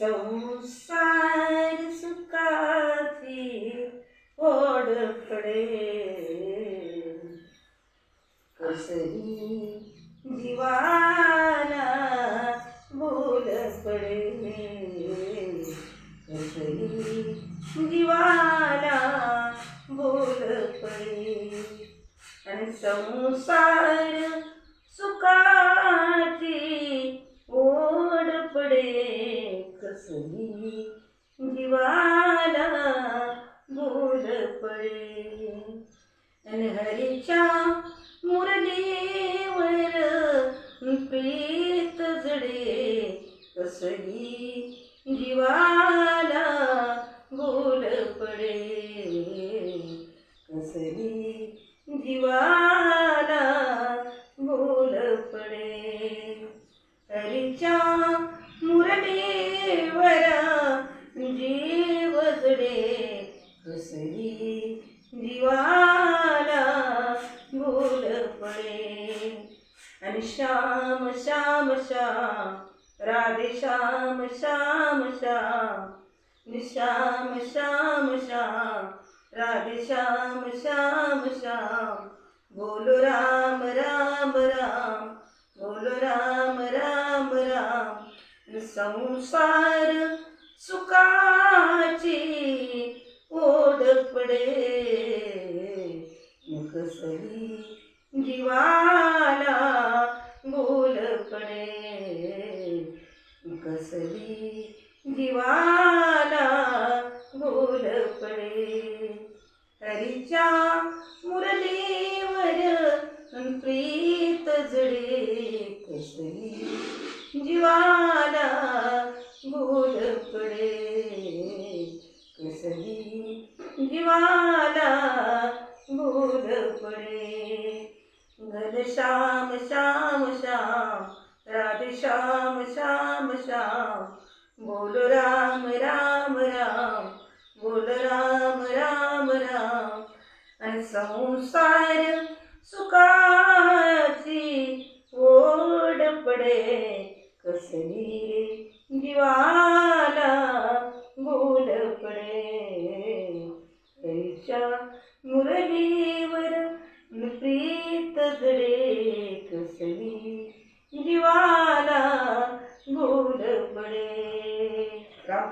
संसार सुखाची ओढकडे कसरी जीवाला बोल पडे कसरी जीवाला बोल पडे आणि संसार सुख जीवाला बोल पडे आणि हरीच्या मुरलीवर प्रीत जडे कसली जीवाला बोल पडे कसली जीवा दिवाला भूल पडे. आणि श्याम श्याम श्याम राधे श्याम श्याम श्याम श्याम श्याम श्याम राधे श्याम श्याम श्याम बोलो राम राम राम बोलो राम राम राम संसार सुखाची पडे. मुखसरी जीवाला बोल पडे. मुखसरी जीवाला बोल पडे. हरीच्या मुरलीवर प्रीत जडे. कसरी जीवाला बोल पडे. कसली जीवाला भूल पडे. घन श्याम श्याम श्याम राधे श्याम श्याम श्याम. बोल राम राम राम. बोल राम राम राम. आणि संसार सुखाची ओढ पडे. कसली दिवा हरीच्या मुरलीवर प्रीत जडे कसली. जीवाला बोल पडे. राम